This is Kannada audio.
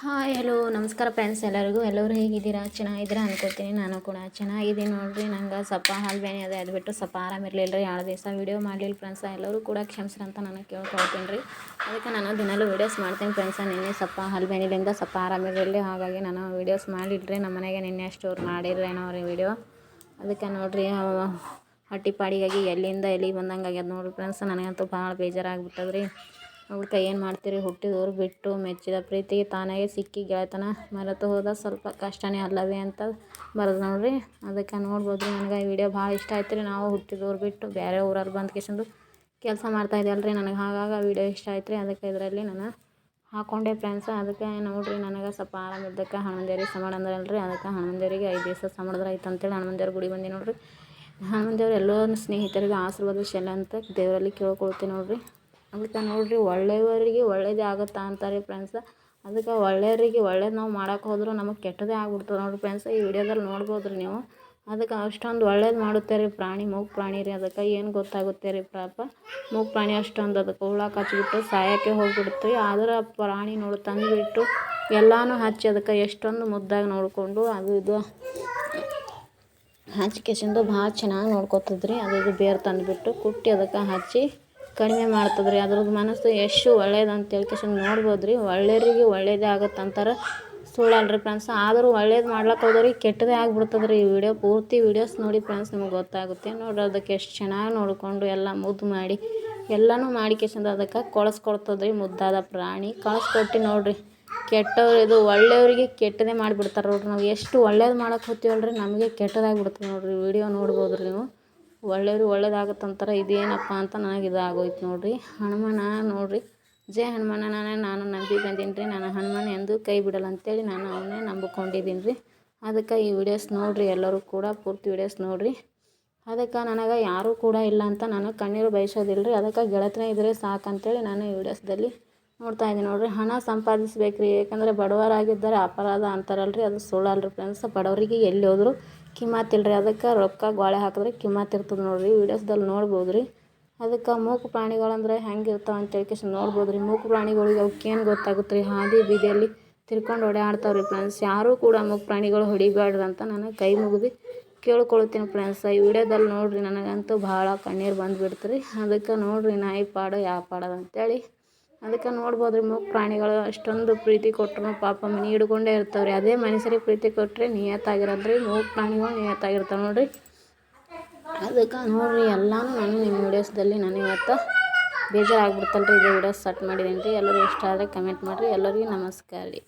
ಹಾಯ್ ಹಲೋ ನಮಸ್ಕಾರ ಫ್ರೆಂಡ್ಸ್ ಎಲ್ಲರಿಗೂ. ಎಲ್ಲರೂ ಹೇಗಿದ್ದೀರಾ? ಚೆನ್ನಾಗಿದ್ದೀರಾ ಅನ್ಕೋತೀನಿ. ನಾನು ಕೂಡ ಚೆನ್ನಾಗಿದ್ದೀನಿ ನೋಡಿರಿ. ನಂಗೆ ಸ್ವಲ್ಪ ಹಾಲು ಬೇನೆ ಅದೇ. ಅದು ಬಿಟ್ಟು ಸ್ವಲ್ಪ ಆರಾಮಿರಲಿಲ್ಲ ರೀ. ಎರಡು ದಿವಸ ವೀಡಿಯೋ ಮಾಡಲಿಲ್ಲ ಫ್ರೆಂಡ್ಸ್ ಎಲ್ಲರೂ ಕೂಡ ಕ್ಷಮಿಸ್ರಿ ಅಂತ ನಾನು ಕೇಳ್ಕೊಳ್ತೀನಿ ರೀ. ಅದಕ್ಕೆ ನಾನು ದಿನಾಲೂ ವೀಡಿಯೋಸ್ ಮಾಡ್ತೀನಿ ಫ್ರೆಂಡ್ಸ ನಿನ್ನೆ ಸ್ವಲ್ಪ ಹಾಲು ಬೇನಿಲಿಂದ ಸ್ವಲ್ಪ ಆರಾಮಿರಲಿ ಹಾಗಾಗಿ ನಾನು ವೀಡಿಯೋಸ್ ಮಾಡಿಲ್ರಿ ನಮ್ಮ ಮನೆಗೆ ನಿನ್ನೆ ಸ್ಟೋರ್ ಮಾಡಿದ್ರೇನೋ ರೀ ವೀಡಿಯೋ ಅದಕ್ಕೆ ನೋಡಿರಿ ಹಟ್ಟಿಪಾಡಿಗಾಗಿ ಎಲ್ಲಿಂದ ಎಲ್ಲಿ ಬಂದಂಗೆ ಆಗ್ಯದ ನೋಡಿರಿ ಫ್ರೆಂಡ್ಸ್ ನನಗಂತೂ ಭಾಳ ಬೇಜಾರಾಗ್ಬಿಟ್ಟದ ರೀ ಕೈ ಏನು ಮಾಡ್ತೀರಿ? ಹುಟ್ಟಿದವ್ರು ಬಿಟ್ಟು ಮೆಚ್ಚಿದ ಪ್ರೀತಿಗೆ ತಾನಾಗೆ ಸಿಕ್ಕಿ ಗೆಳೆತನ ಮರೆತು ಹೋದ ಸ್ವಲ್ಪ ಕಷ್ಟನೇ ಅಲ್ಲವೇ ಅಂತ ಬರೆದು ನೋಡ್ರಿ. ಅದಕ್ಕೆ ನೋಡ್ಬೋದು ನನಗೆ ಈ ವಿಡಿಯೋ ಭಾಳ ಇಷ್ಟ ಆಯ್ತು ರೀ ನಾವು ಹುಟ್ಟಿದವ್ರು ಬಿಟ್ಟು ಬೇರೆ ಊರಲ್ಲಿ ಬಂದು ಕೇಸಂದು ಕೆಲಸ ಮಾಡ್ತಾ ರೀ ನನಗೆ ಹಾಗಾಗಿ ವೀಡಿಯೋ ಇಷ್ಟ ಆಯ್ತು ರೀ ಅದಕ್ಕೆ ಇದರಲ್ಲಿ ನಾನು ಹಾಕೊಂಡೆ ಫ್ರೆಂಡ್ಸ್ ಅದಕ್ಕೆ ನೋಡಿರಿ, ನನಗೆ ಸ್ವಲ್ಪ ಆರಾಮಿದ್ದಕ್ಕೆ ಹನುಮಂದೇರಿ ಸಮಾಡ ಅಂದ್ರೆ ಅಂದ್ರಲ್ರಿ. ಅದಕ್ಕೆ ಹನುಮಂದೇರಿಗೆ ಐದು ದಿವಸ ಸಮಾಡಿದ್ರೆ ಆಯ್ತು ಅಂತೇಳಿ ಹನುಮಂದೇವ್ರ ಗುಡಿ ಬಂದಿ ನೋಡಿರಿ. ಹನುಮಂದೇವ್ರು ಎಲ್ಲೋ ಸ್ನೇಹಿತರಿಗೆ ಆಶೀರ್ವದಿಸಲ್ಲ ಅಂತ ದೇವರಲ್ಲಿ ಕೇಳ್ಕೊಳ್ತೀನಿ ನೋಡಿರಿ. ಅದಕ್ಕೆ ನೋಡಿರಿ, ಒಳ್ಳೆಯವರಿಗೆ ಒಳ್ಳೆಯದೇ ಆಗುತ್ತೆ ಅಂತಾರೆ ಫ್ರೆಂಡ್ಸ್ ಅದಕ್ಕೆ ಒಳ್ಳೆಯವರಿಗೆ ಒಳ್ಳೇದು ನಾವು ಮಾಡೋಕೆ ಹೋದ್ರೆ ನಮಗೆ ಕೆಟ್ಟದೇ ಆಗ್ಬಿಡ್ತದೆ ನೋಡಿರಿ ಫ್ರೆಂಡ್ಸ್ ಈ ವಿಡಿಯೋದಲ್ಲಿ ನೋಡ್ಬೋದು ರೀ ನೀವು. ಅದಕ್ಕೆ ಅಷ್ಟೊಂದು ಒಳ್ಳೇದು ಮಾಡುತ್ತೆ ರೀ ಪ್ರಾಣಿ, ಮೂಗು ಪ್ರಾಣಿ ರೀ ಅದಕ್ಕೆ. ಏನು ಗೊತ್ತಾಗುತ್ತೆ ರೀ ಪಾಪ. ಮೂಗು ಪ್ರಾಣಿ ಅಷ್ಟೊಂದು ಅದಕ್ಕೆ ಹುಳ ಕಚ್ಚಿಬಿಟ್ಟು ಸಾಯೋಕ್ಕೆ ಹೋಗ್ಬಿಡುತ್ತೆ ಆದ್ರೆ ಪ್ರಾಣಿ ನೋಡಿ ತಂದುಬಿಟ್ಟು ಎಲ್ಲನೂ ಹಚ್ಚಿ ಅದಕ್ಕೆ ಎಷ್ಟೊಂದು ಮುದ್ದಾಗಿ ನೋಡಿಕೊಂಡು ಅದು ಇದು ಹಚ್ಚಿ ಕೆಸಿಂದು ಭಾಳ ಚೆನ್ನಾಗಿ ನೋಡ್ಕೊತದ್ರಿ. ಅದು ಇದು ಬೇರು ತಂದುಬಿಟ್ಟು ಕುಟ್ಟಿ ಅದಕ್ಕೆ ಹಚ್ಚಿ ಕಡಿಮೆ ಮಾಡ್ತದೆ ರೀ ಅದ್ರದ್ದು ಮನಸ್ಸು ಎಷ್ಟು ಒಳ್ಳೇದು ಅಂತ ಹೇಳ್ಕೇಶನ್ ನೋಡ್ಬೋದು ರೀ ಒಳ್ಳೆಯವ್ರಿಗೆ ಒಳ್ಳೇದೇ ಆಗುತ್ತೆ ಅಂತಾರೆ ಸುಳ್ಳಲ್ಲ ರೀ ಫ್ರೆಂಡ್ಸ್. ಆದರೂ ಒಳ್ಳೇದು ಮಾಡ್ಲಕ್ಕೆ ಹೋದ್ರಿ ಕೆಟ್ಟದೇ ಆಗ್ಬಿಡ್ತದೆ ರೀ ಈ ವಿಡಿಯೋ ಪೂರ್ತಿ ವೀಡಿಯೋಸ್ ನೋಡಿ ಫ್ರೆಂಡ್ಸ್, ನಿಮಗೆ ಗೊತ್ತಾಗುತ್ತೆ. ನೋಡ್ರಿ ಅದಕ್ಕೆ ಎಷ್ಟು ಚೆನ್ನಾಗಿ ನೋಡಿಕೊಂಡು ಎಲ್ಲ ಮುದ್ದು ಮಾಡಿ, ಎಲ್ಲನೂ ಮಾಡಿಕೇಶಂದು ಅದಕ್ಕೆ ಕೊಳಸ್ಕೊಳ್ತದೆ ರೀ ಮುದ್ದಾದ ಪ್ರಾಣಿ. ಕಳಿಸ್ಕೊಟ್ಟು ನೋಡಿರಿ, ಕೆಟ್ಟವ್ರು ಇದು ಒಳ್ಳೆಯವರಿಗೆ ಕೆಟ್ಟದೇ ಮಾಡಿಬಿಡ್ತಾರೆ ನೋಡ್ರಿ. ನಾವು ಎಷ್ಟು ಒಳ್ಳೇದು ಮಾಡಕ್ಕೆ ಹೋಗ್ತೀವಲ್ರಿ ನಮಗೆ ನಮಗೆ ಕೆಟ್ಟದಾಗ್ಬಿಡ್ತದೆ ನೋಡಿರಿ. ವಿಡಿಯೋ ನೋಡ್ಬೋದು ರೀ ನೀವು. ಒಳ್ಳೆಯವ್ರಿಗೆ ಒಳ್ಳೇದಾಗತ್ತಂತಾರೆ ಇದೇನಪ್ಪ ಅಂತ ನನಗೆ ಇದಾಗೋಯ್ತು ನೋಡಿರಿ. ಹನುಮಾನ ನೋಡಿರಿ. ಜೈ ಹನುಮಾನ, ನಾನೇ ನಾನು ನಂಬಿ ಬಂದೀನಿ ರೀ ನಾನು ಹನುಮಾನ ಎಂದೂ ಕೈ ಬಿಡಲ್ಲ ಅಂತೇಳಿ ನಾನು ಅವನ್ನೇ ನಂಬಿಕೊಂಡಿದ್ದೀನಿ ರೀ ಅದಕ್ಕೆ ಈ ವಿಡಿಯೋಸ್ ನೋಡಿರಿ, ಎಲ್ಲರೂ ಕೂಡ ಪೂರ್ತಿ ವಿಡಿಯೋಸ್ ನೋಡಿರಿ. ಅದಕ್ಕೆ ನನಗೆ ಯಾರೂ ಕೂಡ ಇಲ್ಲ ಅಂತ ನಾನು ಕಣ್ಣೀರು ಬಯಸೋದಿಲ್ಲ ರೀ ಅದಕ್ಕೆ ಗೆಳತನೇ ಇದ್ದರೆ ಸಾಕಂತೇಳಿ ನಾನು ಈ ವಿಡಿಯೋಸ್ದಲ್ಲಿ ನೋಡ್ತಾ ಇದ್ದೀನಿ ನೋಡಿರಿ. ಹಣ ಸಂಪಾದಿಸ್ಬೇಕು ರೀ ಏಕೆಂದರೆ ಬಡವರಾಗಿದ್ದರೆ ಅಪರಾಧ ಅಂತಾರಲ್ಲ ರೀ ಅದು ಸುಳ್ಳಲ್ಲ ರೀ ಫ್ರೆಂಡ್ಸ್, ಬಡವರಿಗೆ ಎಲ್ಲಿ ಹೋದರೂ ಕಿಮ್ಮತ್ತಿಲ್ಲ ರೀ ಅದಕ್ಕೆ ರೊಕ್ಕ ಗೋಳೆ ಹಾಕಿದ್ರೆ ಕಿಮ್ಮತ್ತು ಇರ್ತದೆ ನೋಡಿರಿ, ವೀಡಿಯೋಸ್ದಲ್ಲಿ ನೋಡ್ಬೋದು ರೀ ಅದಕ್ಕೆ ಮೂಕು ಪ್ರಾಣಿಗಳಂದ್ರೆ ಹೆಂಗೆ ಇರ್ತಾವೆ ಅಂತ ಹೇಳ್ಕೇಶ್ ನೋಡ್ಬೋದು ರೀ ಮೂಕು ಪ್ರಾಣಿಗಳಿಗೆ ಅವಕ್ಕೇನು ಗೊತ್ತಾಗುತ್ತೆ ರೀ ಹಾದಿ ಬೀದಿಯಲ್ಲಿ ತಿರ್ಕೊಂಡು ಓಡಾಡ್ತಾವೆ ರೀ ಫ್ರೆಂಡ್ಸ್ ಯಾರೂ ಕೂಡ ಮೂಕು ಪ್ರಾಣಿಗಳು ಹೊಡಿಬ್ಯಾಡ್ರಿ ಅಂತ ನಾನು ಕೈ ಮುಗಿದು ಕೇಳ್ಕೊಳ್ತೀನಿ ಫ್ರೆಂಡ್ಸ್ ಈ ವಿಡಿಯೋದಲ್ಲಿ ನೋಡಿರಿ, ನನಗಂತೂ ಭಾಳ ಕಣ್ಣೀರು ಬಂದುಬಿಡ್ತು ರೀ ಅದಕ್ಕೆ ನೋಡಿರಿ ನಾಯಿ ಪಾಡು ಯಾವ ಪಾಡೋದು ಅಂತೇಳಿ ಅದಕ್ಕೆ ನೋಡ್ಬೋದು ರೀ ಮೂಕ ಪ್ರಾಣಿಗಳು ಅಷ್ಟೊಂದು ಪ್ರೀತಿ ಕೊಟ್ಟರು ಪಾಪ ಮನೆ ಹಿಡ್ಕೊಂಡೇ ಇರ್ತಾವೆ ರೀ ಅದೇ ಮನುಷ್ಯರಿಗೆ ಪ್ರೀತಿ ಕೊಟ್ಟರೆ ನಿಯತ್ತಾಗಿರೋದು ರೀ ಮೂಕ ಪ್ರಾಣಿಗಳು ನಿಯತ್ತಾಗಿರ್ತಾವೆ ನೋಡಿರಿ. ಅದಕ್ಕೆ ನೋಡಿರಿ, ಎಲ್ಲನೂ ನಾನು ನಿಮ್ಮ ವೀಡಿಯೋಸ್ದಲ್ಲಿ ನಾನು ಇವತ್ತು ಬೇಜಾರಾಗ್ಬಿಡ್ತಲ್ಲ ರೀ ಇದು ವಿಡಿಯೋಸ್ ಸ್ಟಾರ್ಟ್ ಮಾಡಿದ್ದೀನಿ ರೀ ಎಲ್ಲರೂ ಇಷ್ಟ ಆದರೆ ಕಮೆಂಟ್ ಮಾಡಿರಿ. ಎಲ್ಲರಿಗೂ ನಮಸ್ಕಾರ ರೀ.